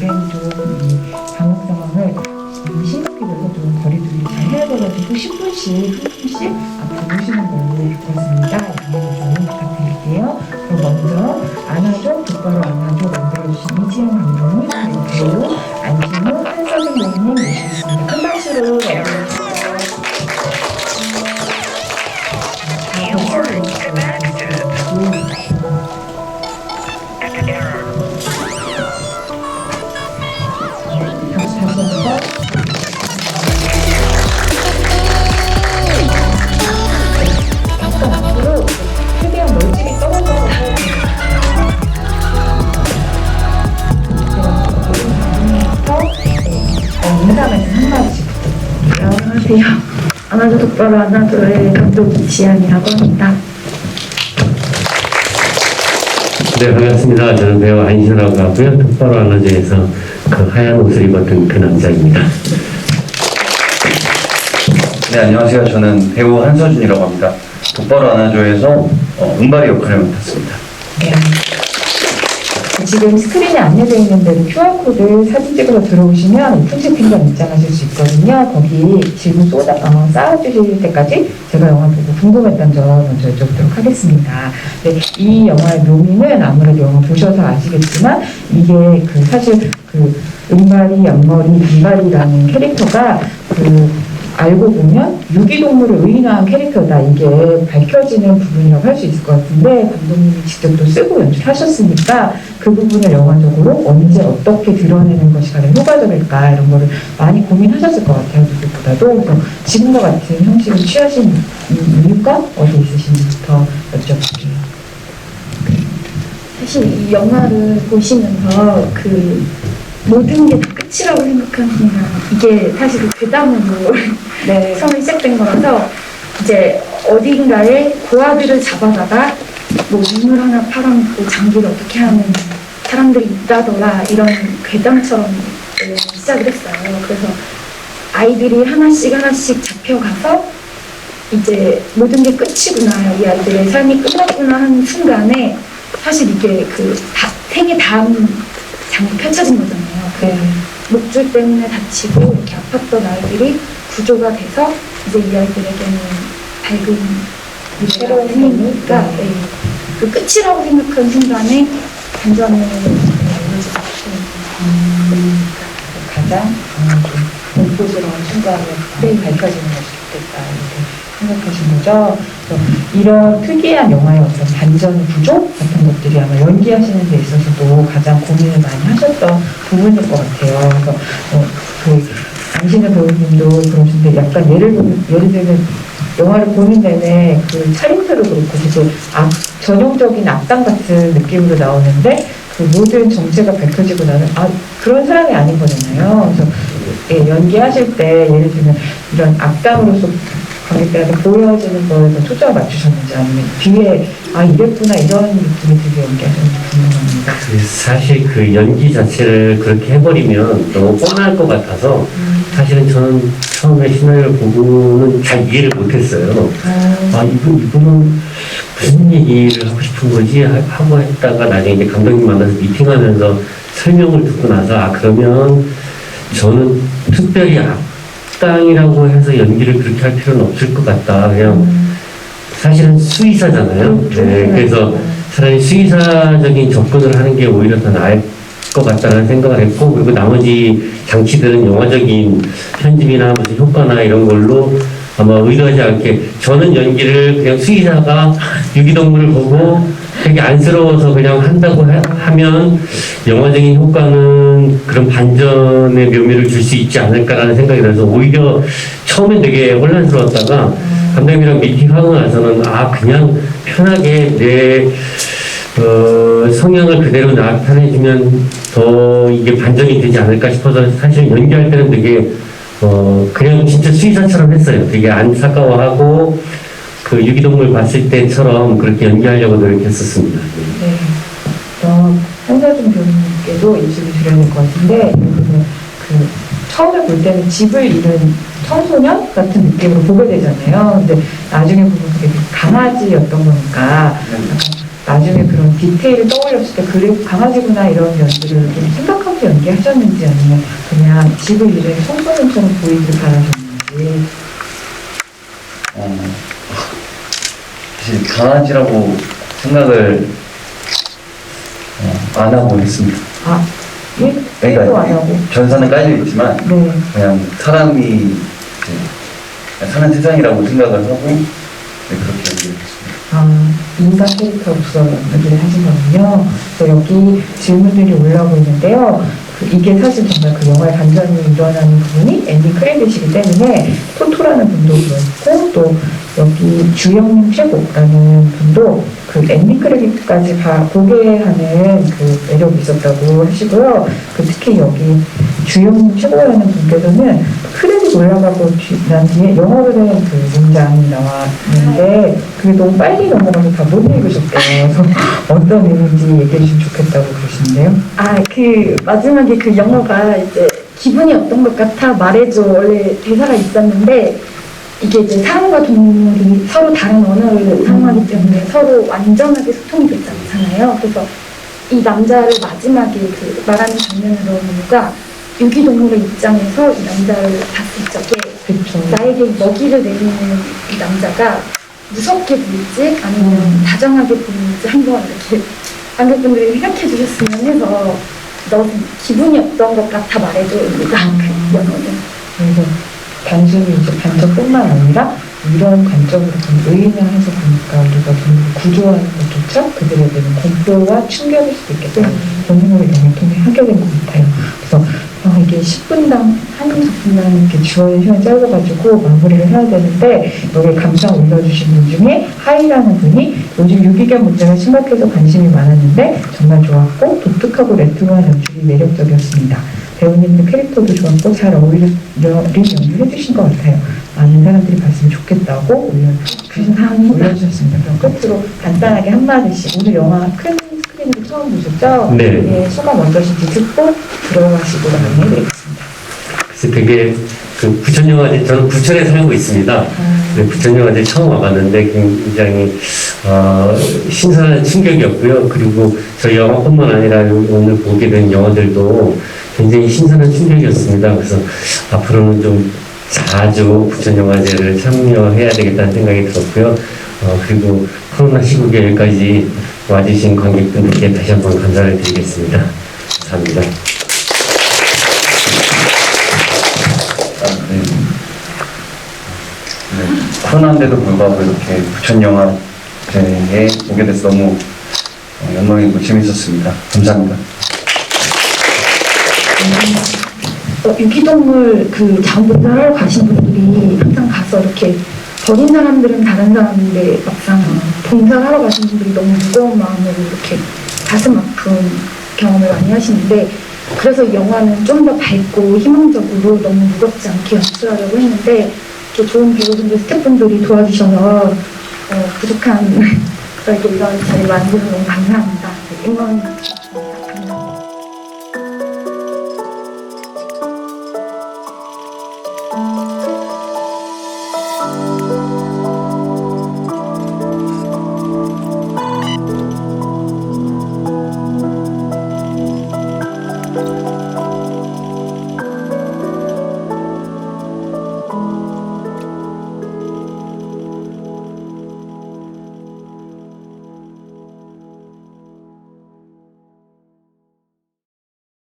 올해는 좀이 방역 상황을 이 심각해져서 좀 거리두기 잘 해야 돼가지고 10분씩, 1분씩 앞으로 오시는 걸로 바꿨습니다. 양해 좀 부탁드릴게요. 그럼 먼저 안아줘, 똑바로 안아줘 만들어주신 이지영 감독님, 그리고 안진우, 한서준 배우님 모시겠습니다. 큰 박수로 안아줘 똑바로 안아줘의 감독 지안이라고 합니다. 네, 반갑습니다. 저는 배우 안신호라고 하고요. 똑바로 안아줘에서 그 하얀 옷을 입었던 그 남자입니다. 네, 안녕하세요. 저는 배우 한서준이라고 합니다. 똑바로 안아줘에서 어, 은발이 역할을 맡았습니다. 네. 지금 스크린에 안내되어 있는 대로 QR코드 사진 찍어서 들어오시면 풍시핑관 입장하실 수 있거든요. 거기 질문 쏟아, 어, 쌓아주실 때까지 제가 영화 보고 궁금했던 점 먼저 여쭤보도록 하겠습니다. 네, 이 영화의 묘미는 아무래도 영화 보셔서 아시겠지만 이게 그 사실 그 은발이, 연머리, 단발이라는 캐릭터가 그 알고 보면 유기동물을 의인화한 캐릭터다. 이게 밝혀지는 부분이라고 할 수 있을 것 같은데 감독님이 직접 또 쓰고 연출하셨으니까 그 부분을 영화적으로 언제 어떻게 드러내는 것이 가장 효과적일까 이런 거를 많이 고민하셨을 것 같아요 누구보다도. 지금과 같은 형식을 취하신 이- 이유가 어디 있으신지부터 여쭤볼게요. 사실 이 영화를 보시면서 그 모든 게 다 끝이라고 생각하는 순간 이게 사실 그 괴담으로 네 처음 시작된 거라서 이제 어딘가에 고아들을 잡아다가 뭐 눈물 하나 팔아먹고 장기를 어떻게 하는 사람들이 있다더라 이런 괴담처럼 네, 시작을 했어요. 그래서 아이들이 하나씩 하나씩 잡혀가서 이제 모든 게 끝이구나 이 아이들의 삶이 끝났구나 하는 순간에 사실 이게 그 다, 생의 다음 장이 펼쳐진 거잖아요. 그 네. 목줄 때문에 다치고 이렇게 아팠던 아이들이 구조가 돼서 이제 이 아이들에게는 밝은 새로운 미래가 생기니까 삶이, 네. 그 끝이라고 생각한 순간에 반전을 알려주고 싶은 가장 어, 좀 공포스러운 순간에 네. 밝혀지는 것이 좋겠다 이렇게 생각하신 거죠. 이런 특이한 영화의 어떤 반전 구조 같은 것들이 아마 연기하시는 데 있어서도 가장 고민을 많이 하셨던 부분일 것 같아요. 그래서 어, 그 안신의 배우님도 그러신데 약간 예를 예를 들면 영화를 보는 내내 그 차림새도 그렇고 되게 악, 전형적인 악당 같은 느낌으로 나오는데 그 모든 정체가 밝혀지고 나는 아 그런 사람이 아닌 거잖아요. 그래서 예, 연기하실 때 예를 들면 이런 악당으로서 관객들한테 보여지는 거에 더 초점을 맞추셨는지 아니면 뒤에 아 이랬구나 이런 느낌이 들게 연기하셨는지 궁금합니다. 그 사실 그 연기 자체를 그렇게 해버리면 너무 뻔할 것 같아서 사실은 저는 처음에 시나리오를 보고는 잘 이해를 못했어요. 아, 아, 이분, 이분은 무슨 얘기를 하고 싶은 거지? 하- 하고 했다가 나중에 이제 감독님 만나서 미팅하면서 설명을 듣고 나서, 아, 그러면 저는 특별히 악당이라고 해서 연기를 그렇게 할 필요는 없을 것 같다. 그냥 사실은 수의사잖아요. 네, 그래서 차라리 수의사적인 접근을 하는 게 오히려 더 나을 것 같다는 생각을 했고, 그리고 나머지 장치들은 영화적인 편집이나 무슨 효과나 이런 걸로 아마 의도하지 않게 저는 연기를 그냥 수의사가 유기동물을 보고 되게 안쓰러워서 그냥 한다고 하- 하면 영화적인 효과는 그런 반전의 묘미를 줄 수 있지 않을까라는 생각이 들어서 오히려 처음엔 되게 혼란스러웠다가 감독님이랑 미팅하고 나서는 아 그냥 편하게 내 어, 성향을 그대로 나타내주면 더 이게 반전이 되지 않을까 싶어서 사실 연기할 때는 되게 어, 그냥 진짜 수의사처럼 했어요. 되게 안타까워하고 그 유기동물 봤을 때처럼 그렇게 연기하려고 노력했었습니다. 네. 어, 한사준 교수님께도 인식이 될것 같은데, 그, 그, 처음에 볼 때는 집을 잃은 청소년 같은 느낌으로 보게 되잖아요. 근데 나중에 보면 그게 그 강아지였던 거니까, 나중에 그런 디테일을 떠올렸을 때, 그래, 강아지구나 이런 연기를 좀 생각하고 연기하셨는지 아니면 그냥 집을 일에 청소년처럼 보이길 바라셨는지 어, 사실 강아지라고 생각을 어, 안 하고 있습니다. 아, 예? 일도 안 하고 전사는 깔려 있지만 네. 그냥 사람이 이제 사는 세상이라고 생각을 하고 네, 그렇게 얘기했습니다. 아, 인간 캐릭터로서 연기를 하신 거군요. 그래서 여기 질문들이 올라오고 있는데요. 그 이게 사실 정말 그 영화의 반전이 일어나는 부분이 앤디 크레딧이기 때문에 토토라는 분도 그렇고 또 여기 주영님 최고라는 분도 그 앤디 크레딧까지 봐 보게 하는 그 매력이 있었다고 하시고요. 그 특히 여기 주영님 최고라는 분께서는 크레딧 올라가고 뒤- 난 뒤에 영어로는 그 문장이 나왔는데 그게 너무 빨리 넘어가서 다 못 읽으셨대요. 그래서 어떤 의미인지 얘기해 주시면 좋겠다고 그러시는데요. 아, 그 마지막에 그 영어가 이제 기분이 어떤 것 같아 말해줘 원래 대사가 있었는데 이게 이제 사람과 동물이 서로 다른 언어를 사용하기 때문에 서로 완전하게 소통이 되지 않잖아요. 그래서 이 남자를 마지막에 그 말하는 넣은 이유가 유기동물의 입장에서 이 남자를 봤을 적에 그렇죠. 나에게 먹이를 내리는 이 남자가 무섭게 보일지 아니면 음. 다정하게 보일지 한번 이렇게 관객분들이 생각해 주셨으면 해서 너 기분이 어떤 것 같아 말해줘입니다. 그 영어는. 단순히 이제 관점뿐만 아니라 이런 관점으로 좀 의인을 해서 보니까 우리가 좀 구조하는 것조차 그들에 대한 공포와 충격일 수도 있겠다. 그런 생각을 영화 통해 하게 된 것 같아요. 이게 10분당 한 작품당 이렇게 주어진 시간이 짧아가지고 마무리를 해야 되는데 여기 감상 올려주신 분 중에 하이라는 분이 요즘 유기견 문제가 심각해서 관심이 많았는데 정말 좋았고 독특하고 레트로한 연출이 매력적이었습니다. 배우님들 캐릭터도 좋았고 잘 어울리는 연기를 해주신 것 같아요. 많은 사람들이 봤으면 좋겠다고 올려, 감사합니다. 올려주셨습니다. 그럼 끝으로 간단하게 한마디씩 오늘 영화 큰 처음 보셨죠? 네. 예, 소감 어떠신지 듣고 들어가시고. 그래서 되게 그 부천영화제 저는 부천에 살고 있습니다. 아, 네, 부천영화제 처음 와봤는데 굉장히 어, 신선한 충격이었고요. 그리고 저희 영화뿐만 아니라 오늘 보게 된 영화들도 굉장히 신선한 충격이었습니다. 그래서 앞으로는 좀 자주 부천영화제를 참여해야 되겠다는 생각이 들었고요. 어, 그리고 코로나 시국에 여기까지 와주신 관객분들께 다시 한 번 감사를 드리겠습니다. 감사합니다. 아, 네. 네, 코로나인데도 불구하고 이렇게 부천 영화제에 오게 돼서 너무 어, 영광이고 재밌었습니다. 감사합니다. 어, 유기동물 그 자원봉사를 하러 가신 분들이 항상 가서 이렇게 버린 사람들은 다른 사람인데 막상 봉사를 하러 가신 분들이 너무 무거운 마음으로 이렇게 가슴 아픈 경험을 많이 하시는데 그래서 이 영화는 좀 더 밝고 희망적으로 너무 무겁지 않게 연출하려고 했는데 이렇게 좋은 배우분들, 스태프분들이 도와주셔서 어, 부족한 저에게 이런 자리를 만들어서 너무 감사합니다. 응원